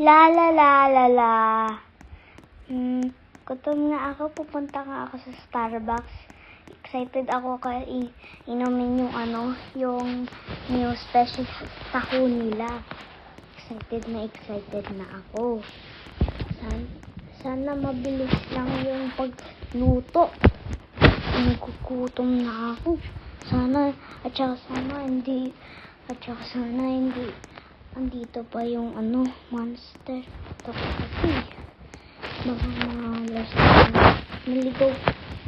La la la la la. Hmm, gutom na ako. Pupunta nga ako sa Starbucks. Excited ako kaya i- inumin yung ano, yung new special taho nila. Excited na excited na ako. San, sana mabilis lang yung pagluto. Nagugutom na ako. Sana, at saka sana hindi, at saka sana hindi, andito pa yung ano, monster. Ito kasi. Baka mga last na, naligaw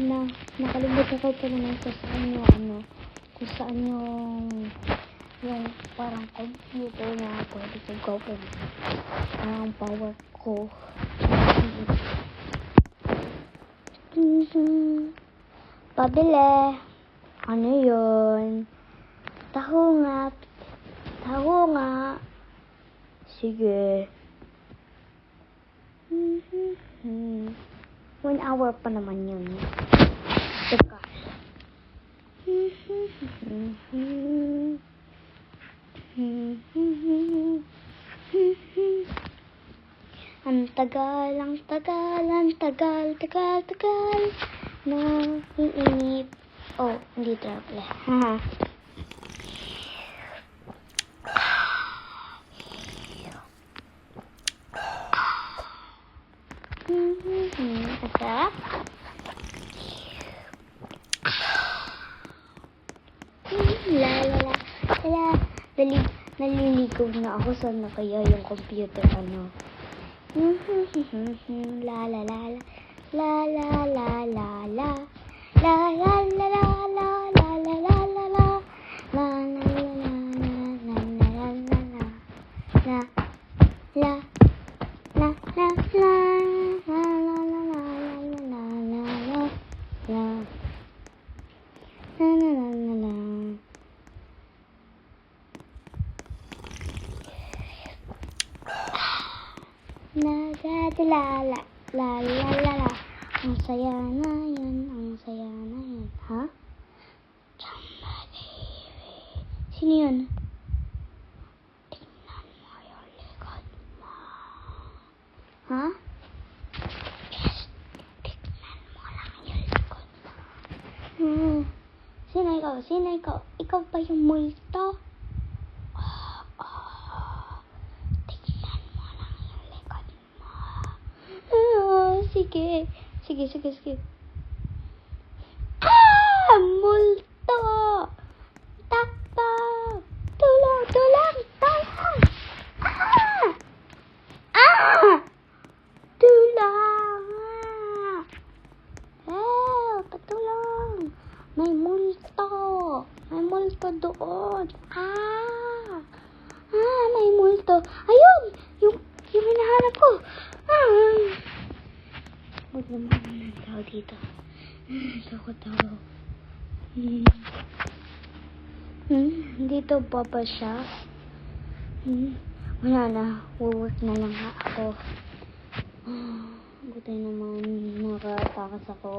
na, nakalimutan ko pala na kung saan yung ano, kung saan yung, yung parang computer na pwede ko gawin. Parang power ko. Pabili. Ano yun? Taho nga. Taho nga. Sige. One hour pa naman yun. Teka. Ang tagal, ang tagal, ang tagal, tagal, tagal. Na iinip. Oh, hindi travel. Haha. Dali, naliligaw na ako. Saan na kaya yung computer ano? La la la la. La la la la la. La Nagadalala, la la la la. Ang saya na yan, ang saya na yan. Ha? Somebody. Sino yun? Tingnan mo yung likod mo. Ha? Yes. Tingnan mo lang yung likod mo. Hmm. Sino ikaw? Sino ikaw? Ikaw ba yung multo? Ah, ah. Tingnan mo lang yung likod mo. Ah, sige. Sige, sige, sige. Ah! Multo! Takbo! Tulong! Tulong! Tulong! Ah! Ah! Tulong! Help! Patulong! May multo! May multo doon! Ah! Ah, may multo. Ayun! Yung, yung hinahanap ko. Ah! Huwag naman ng tao dito. Takot ako. Hmm. Dito pa ba siya? Hmm, wala na. Work na lang ako. Ah, buti naman nakatakas ako.